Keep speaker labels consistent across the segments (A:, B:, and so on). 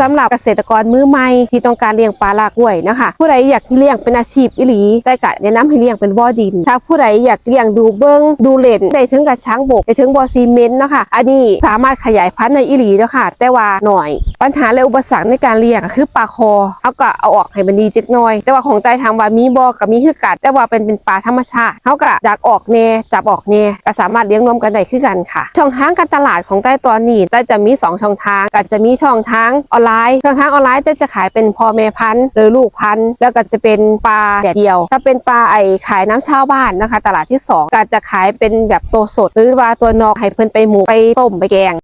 A: สำหรับเกษตรกรมือใหม่ที่ต้องการเลี้ยงปลาลากล้วยนะคะ ผู้ใดอยากที่เลี้ยงเป็นอาชีพอิหลีแต่กะแนะนำให้เลี้ยงเป็นบ่อดิน ถ้าผู้ใดอยากเลี้ยงดูเบิ้งดูเล่นได้ถึงกับช้างบกได้ถึงบ่อซีเมนต์นะคะอันนี้สามารถขยายพันธุ์ในอิหลีแล้วค่ะแต่ว่าหน่อย ปัญหาและอุปสรรคในการเลี้ยงก็คือปลาคอเขาก็เอาออกให้มันดีจักหน่อย แต่ว่าของใต้ทางว่ามีบ่อกับมีคือกัดแต่ว่าเป็นเป็นปลาธรรมชาติเขาก็อยากออกแน่จับออกแน่ก็สามารถเลี้ยงรวมกันได้คือกันค่ะ ช่องทางการตลาดของใต้ตอนนี้ใต้จะมี 2 ช่องทางก็จะมีช่องทางออนไลน์ค้างทางออนไลน์จะจะขายเป็นพ่อแม่พันธุ์หรือลูกพันธุ์แล้วก็จะเป็นปลาแดดเดียว ถ้าเป็นปลาไอขายน้ำชาวบ้านนะคะ ตลาดที่ 2 ก็จะขายเป็นแบบตัวสด หรือว่าตัวนอกให้เพิ่นไปหมูไปต้มไปแกง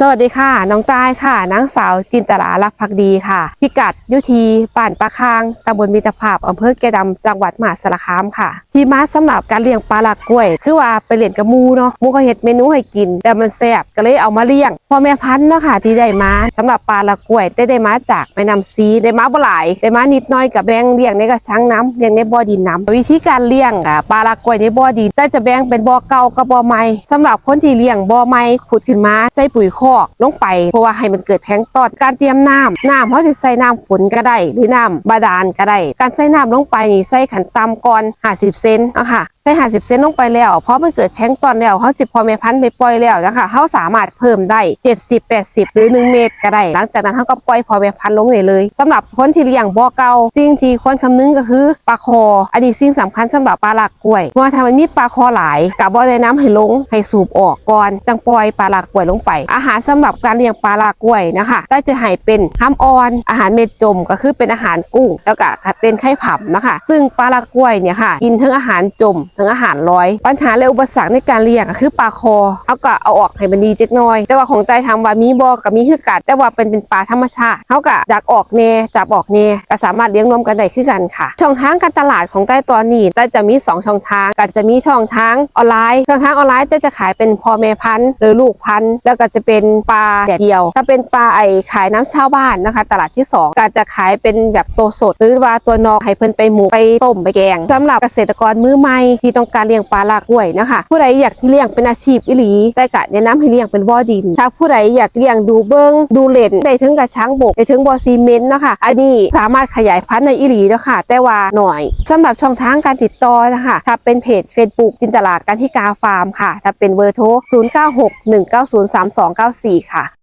A: สวัสดีค่ะ น้องตายค่ะนางสาวจินตลาลักพักดีค่ะ พิกัดยุทีบ้านปะคางตำบลมิตรภาพอำเภอแกดำจังหวัดมหาสารคามค่ะ ที่มาสำหรับการเลี้ยงปลาลากกล้วย คือว่าไปเลี้ยงกับมูเนาะมูเขาเฮ็ดเมนูให้กิน แต่มันแซ่บก็เลยเอามาเลี้ยงพ่อแม่พันธุ์เนาะค่ะที่ได้มาสำหรับปลาลากกล้วยได้ได้มาจากแม่น้ำซีได้มาบ่หลายได้มานิดหน้อยกับแบงเลี้ยงในกระชังน้ำเลี้ยงในบ่อดินน้ำวิธีการเลี้ยงอะปลาลากกล้วยในบ่อดินแต่จะแบงเป็นบ่อเก่ากับบ่อใหม่สำหรับคนที่เลี้ยงบ่อใหม่ขุดขึ้นมาใส่ปุ๋ยคอกลงไป เพราะว่าให้มันเกิดแพลงตอดการเตรียมน้ำน้ำเขาจะใส่น้ำฝนก็ได้หรือน้ำบาดาลก็ได้ การใส่น้ำลงไปนี่ใส่ขันตำก่อน50เซนอะค่ะ ใส่50เซนลงไปแล้ว เพราะมันเกิดแพงตอนแล้วเขาสิบพอแม่พันธุ์ไปปล่อยแล้วนะคะเขาสามารถเพิ่มได้70 80หรือ1เมตรก็ได้ หลังจากนั้นเขาก็ปล่อยพอแม่พันธุ์ลงเลยเลยสำหรับคนที่เลี้ยงบ่อเก่าสิ่งที่ควรคำนึงก็คือปลาคอ อันนี้สิ่งสำคัญสำหรับปลาหลักกล้วยเพราะว่าถ้ามันมีปลาคอหลายกับบ่ได้น้ำให้ลงให้สูบออกก่อนจังปล่อยปลาหลักกล้วยลงไป อาหารสำหรับการเลี้ยงปลาหลักกล้วยนะคะได้จะให้เป็นห้ามอ่อน อาหารเม็ดจมก็คือเป็นอาหารกุ้ง แล้วก็เป็นไข่ผำนะคะ ซึ่งปลาหลักกล้วยเนี่ยค่ะกินทั้งอาหารจมทั้งอาหารลอย ปัญหาและอุปสรรคในการเลี้ยงก็คือปลาคอเขาก็เอาออกให้มันดีจักน่อย แต่ว่าของใต้ทาว่ามีบอกับมีคือกัด แต่ว่าเป็นเป็นปลาธรรมชาติเขาก็อยากออกแน่จับออกแน่ก็สามารถเลี้ยงรวมกันได้คือกันค่ะ ช่องทางการตลาดของใต้ตอนนี้ใต้จะมี 2 ช่องทางก็จะมีช่องทางออนไลน์ช่องทางออนไลน์ใต้จะขายเป็นพ่อแม่พันธุ์หรือลูกพันธุ์แล้วก็จะเป็นปลาแดดเดียว ถ้าเป็นปลาไอขายน้ำชาวบ้านนะคะ ตลาดที่ 2 ก็จะขายเป็นแบบตัวสด หรือว่าตัวนอกให้เพิ่นไปหมูไปต้มไปแกงสำหรับเกษตรกรมือใหม่ที่ต้องการเลี้ยงปลาลากกล้วยนะคะผู้ใดอยากที่เลี้ยงเป็นอาชีพอิหลีแต่กะแนะนำให้เลี้ยงเป็นบ่อดิน ถ้าผู้ใดอยากเลี้ยงดูเบิ้งดูเล่นได้ถึงกับช้างบกได้ถึงบ่อซีเมนต์นะคะอันนี้สามารถขยายพันธุ์ในอิหลีแล้วค่ะ แต่ว่าหน่อยสำหรับช่องทางการติดต่อนะคะถ้าเป็นเพจ Facebook จินตลาการที่กาฟาร์มค่ะ ถ้าเป็นเบอร์โทร0961903294 ค่ะ